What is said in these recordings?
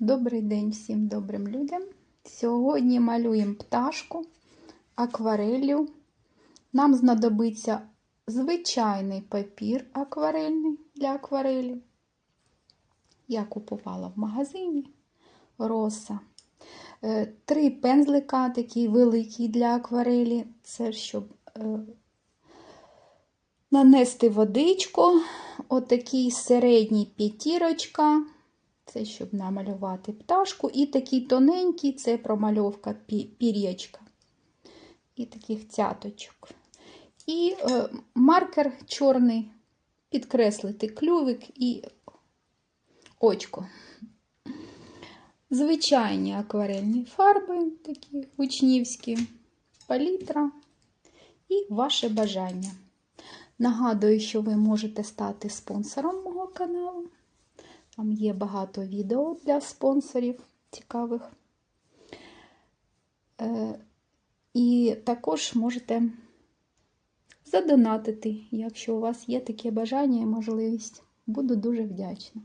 Добрий день всім добрим людям. Сьогодні малюємо пташку акварелью. Нам знадобиться звичайний папір акварельний для акварелі. Я купувала в магазині роса. Е, Три пензлика, такі великі для акварелі. Це щоб е, нанести водичку. Отакий середній п'ятірочка. Це щоб намалювати пташку. І такий тоненький це промальовка пі- пір'ячка. І таких цяточок. І е, маркер чорний підкреслити клювик і очко. Звичайні акварельні фарби, такі учнівські, палітра і ваше бажання. Нагадую, що ви можете стати спонсором мого каналу. Там є багато відео для спонсорів цікавих. Е, І також можете задонатити, якщо у вас є таке бажання і можливість. Буду дуже вдячна.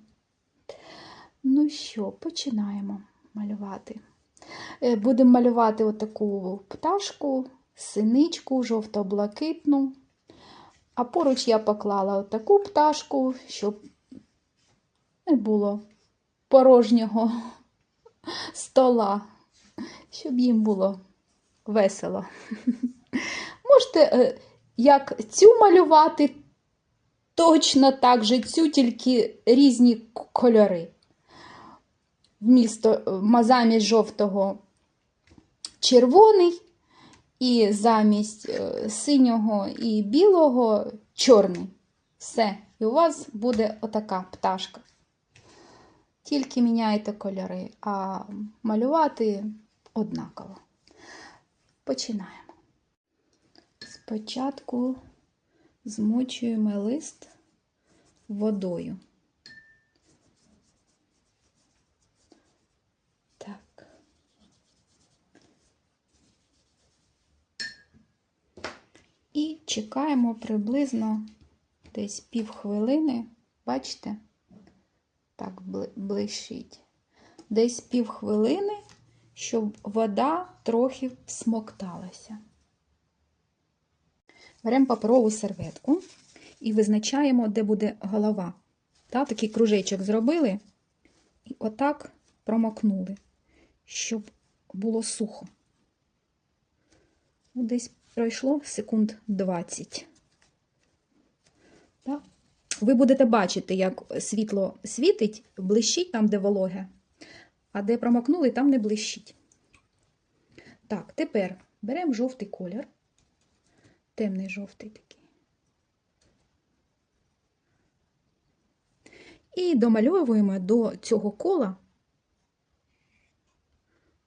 Ну що, починаємо малювати. Е, Будемо малювати отаку пташку, синичку, жовто-блакитну. А поруч я поклала отаку пташку, щоб не було порожнього стола, щоб їм було весело. Можете е, як цю малювати, точно так же цю, тільки різні кольори. Вмісто е, замість жовтого червоний, і замість е, синього і білого чорний. Все. І у вас буде отака пташка. Тільки міняєте кольори, а малювати однаково. Починаємо. Спочатку змочуємо лист водою. Так. І чекаємо приблизно десь півхвилини. Бачите? Так, блищить. Десь півхвилини, щоб вода трохи всмокталася. Беремо паперову серветку і визначаємо, де буде голова. Та, такий кружечок зробили і отак промокнули, щоб було сухо. Ну, Десь пройшло секунд 20. Ви будете бачити, як світло світить, блищить там, де вологе, а де промокнули, там не блищить. Так, тепер беремо жовтий колір, темний жовтий такий. І домальовуємо до цього кола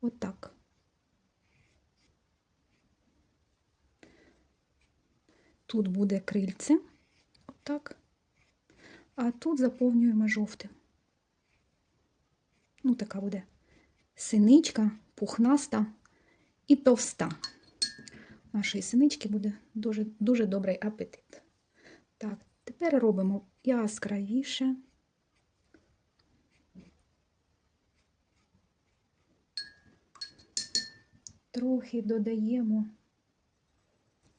отак. Тут буде крильце, отак. А тут заповнюємо жовтим. Ну, така буде синичка, пухнаста і товста. Нашої синички буде дуже, дуже добрий апетит. Так, тепер робимо яскравіше. Трохи додаємо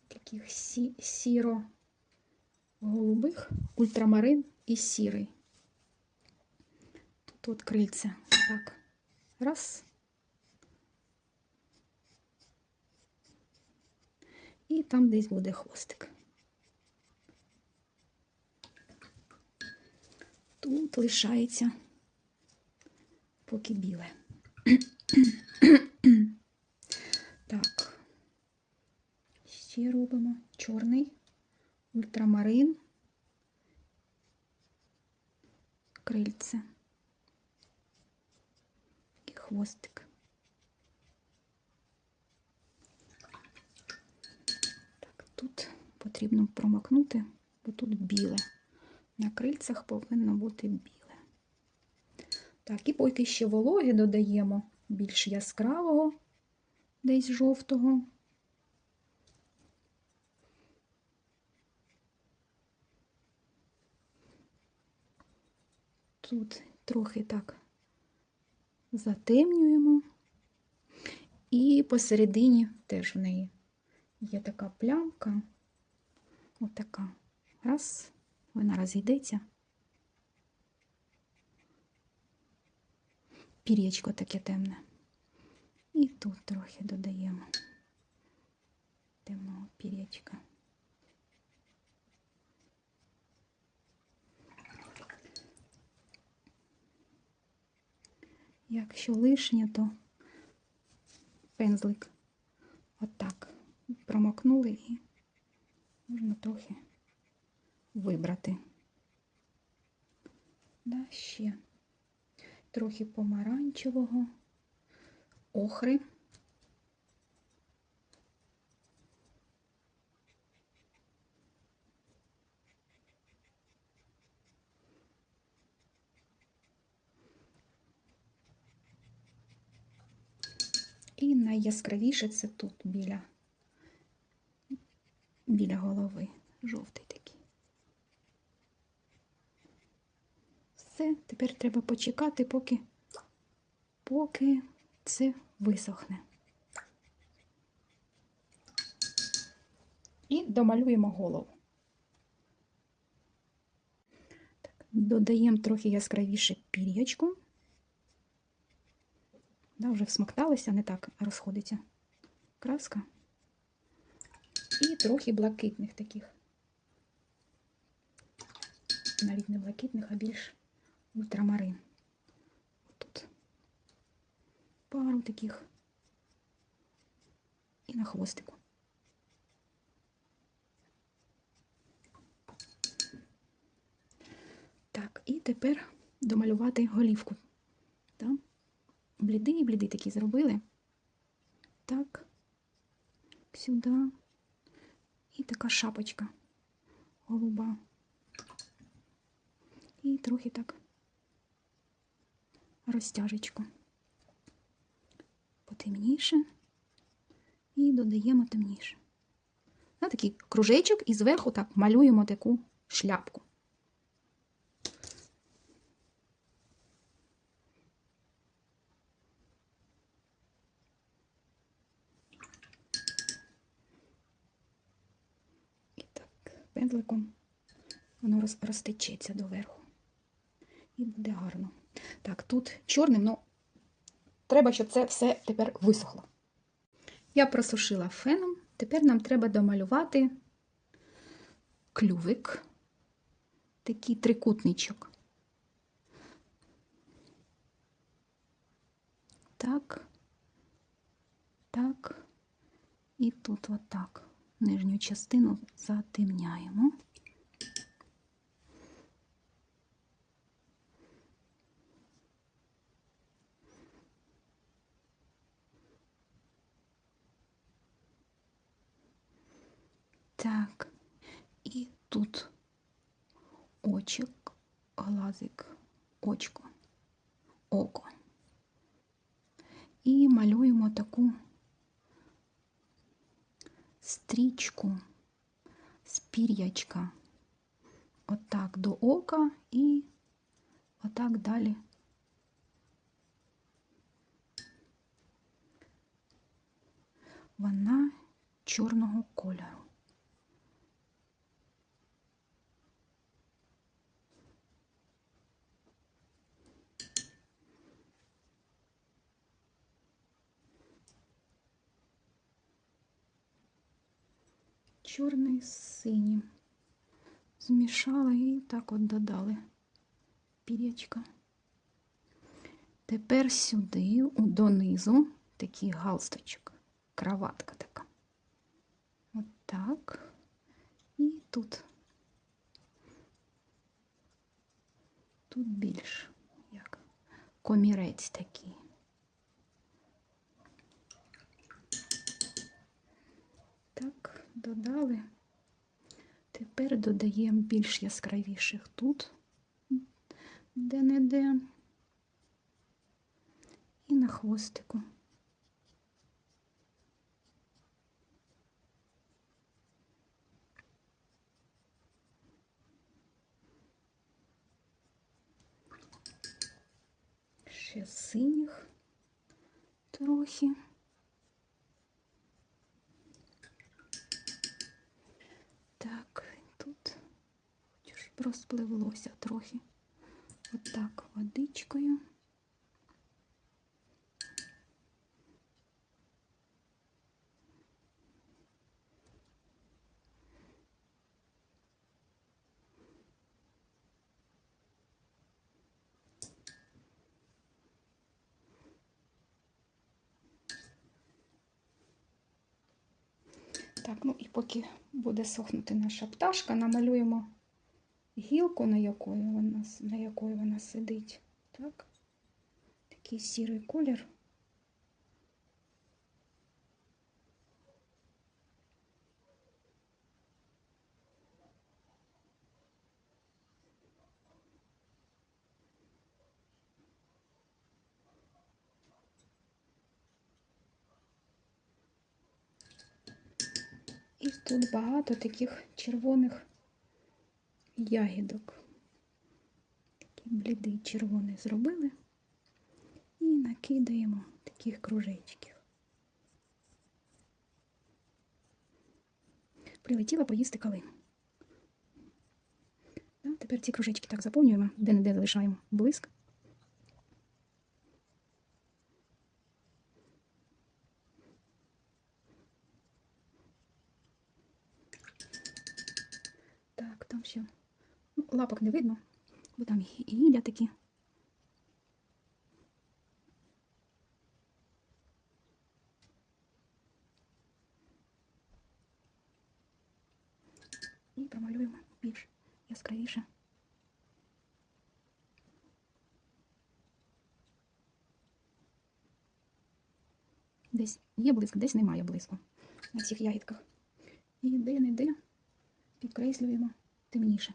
таких сі- сіро-голубих, ультрамарин і сірий. Тут от крильце. Так. Раз. І там десь буде хвостик. Тут лишається поки біле. Так. Ще робимо чорний, ультрамарин, крильце і хвостик. Так, тут потрібно промокнути, бо тут біле. На крильцях повинно бути біле. Так, і поки ще вологи додаємо більш яскравого, десь жовтого. Тут трохи так затемнюємо. І посередині теж в неї є така плямка. Отака. Раз, вона розійдеться. Пір'ячко таке темне. І тут трохи додаємо темного пір'ячка. Якщо лишнє, то пензлик отак промокнули і можна трохи вибрати. Да, ще трохи помаранчевого, охри. І найяскравіше це тут біля, біля голови. Жовтий такий. Все, тепер треба почекати, поки, поки це висохне. І домалюємо голову. Додаємо трохи яскравіше пір'ячку. Да, вже всмокталися, не так розходиться краска. І трохи блакитних таких. Навіть не блакитних, а більш ультрамарин. Тут пару таких. І на хвостику. Так, і тепер домалювати голівку. Блідий блідий такий зробили. Так, сюди. І така шапочка голуба. І трохи так розтяжечку. Потемніше. І додаємо темніше. На такий кружечок і зверху так малюємо таку шляпку. І так, пензликом воно роз- розтечеться доверху. І буде гарно. Так, тут чорним, ну, треба, щоб це все тепер висохло. Я просушила феном. Тепер нам треба домалювати клювик, такий трикутничок. Так, так, і тут отак нижню частину затемняємо. Так, і тут очик, глазик, очко, око. І малюємо таку стрічку з пір'ячка. Отак до ока і отак далі. Вона чорного кольору. Чорний з синім. Змішала і так от додали пірячка. Тепер сюди, донизу, такий галстучок, краватка така. От так. І тут. Тут більш як комірець такий. Так, додали. Тепер додаємо більш яскравіших тут, де-не-де, і на хвостику. Ще синіх. трохи. Так, тут хоч ж розпливлося трохи. Отак водичкою. Так, ну і поки буде сохнути наша пташка, намалюємо гілку, на якої вона, на якої вона сидить. Так. Такий сірий колір. І тут багато таких червоних ягідок. Такий блідий червоний зробили і накидаємо таких кружечків. Прилетіла поїсти калину. Да, тепер ці кружечки так заповнюємо, де-не-де залишаємо блиск. Так, там ще лапок не видно, бо там гі- гілля такі. І промалюємо більш яскравіше. Десь є блиск, десь немає блиску на цих ягідках. І де-не-де підкреслюємо темніше.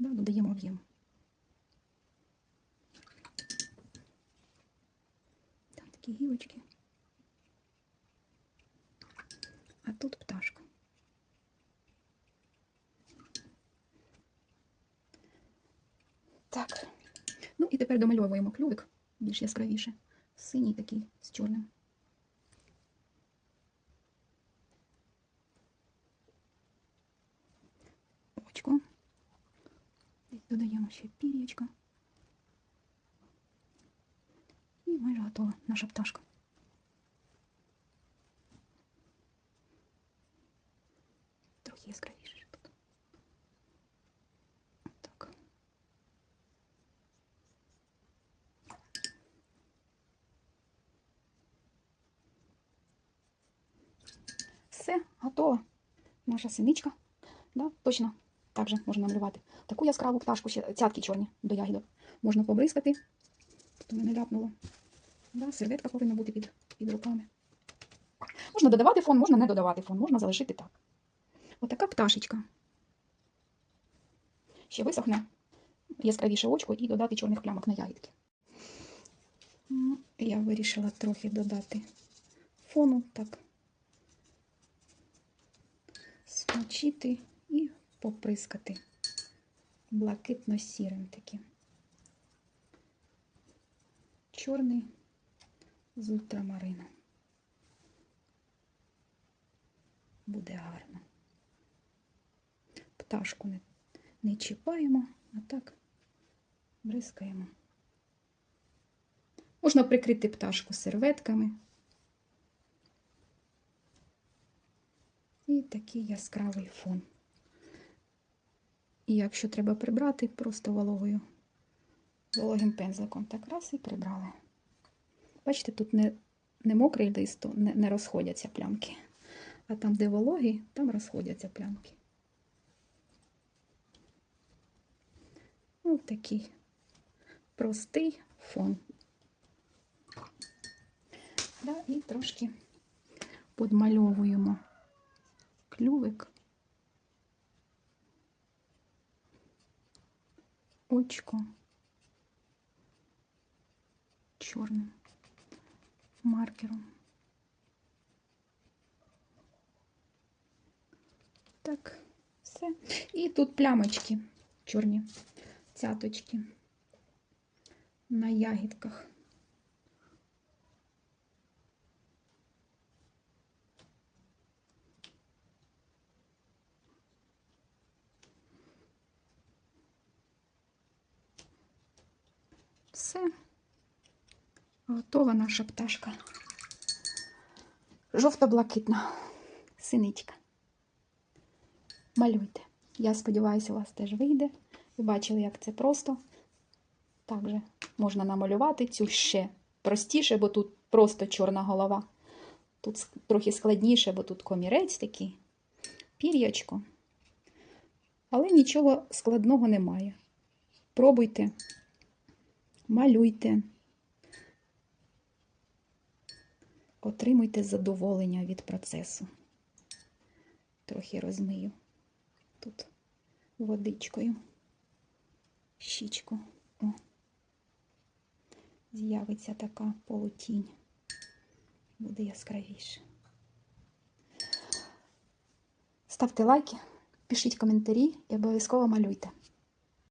Да, додаємо об'єм. Там такі гілочки. А тут пташка. Так. Ну і тепер домальовуємо клювик більш яскравіше. Синій такий з чорним. Очко. Десь додаємо ще пір'ячка. І майже готова наша пташка. Трохи яскравіше ще тут. Так. Все, готово. Наша синичка. Да, точно Так же можна намалювати. Таку яскраву пташку, ще цятки чорні до ягідок. Можна побризкати, то мене ляпнуло. Да, серветка повинна бути під, під руками. Можна додавати фон, можна не додавати фон, можна залишити так. Отака пташечка. Ще висохне яскравіше очко і додати чорних плямок на ягідки. Ну, Я вирішила трохи додати фону, так. Смочити і поприскати блакитно-сірим таким. Чорний з ультрамарином. Буде гарно. Пташку не, не чіпаємо, а так бризкаємо. Можна прикрити пташку серветками. І такий яскравий фон. І якщо треба прибрати, просто вологою, вологим пензликом так раз і прибрали. Бачите, тут не, не мокрий лист, не, не розходяться плямки. А там, де вологий, там розходяться плямки. Ось такий простий фон. Да, і трошки подмальовуємо клювик, очко чорним маркером. Так, все. І тут плямочки чорні, цяточки. на ягідках. Все. Готова наша пташка. Жовто-блакитна синичка. Малюйте. Я сподіваюся, у вас теж вийде. Ви бачили, як це просто. Також можна намалювати цю ще простіше, бо тут просто чорна голова. Тут трохи складніше, бо тут комірець такий, пір'ячко. Але нічого складного немає. Пробуйте, малюйте, отримуйте задоволення від процесу. Трохи розмию тут водичкою щічку. О. З'явиться така полутінь. Буде яскравіше. Ставте лайки, пишіть коментарі і обов'язково малюйте.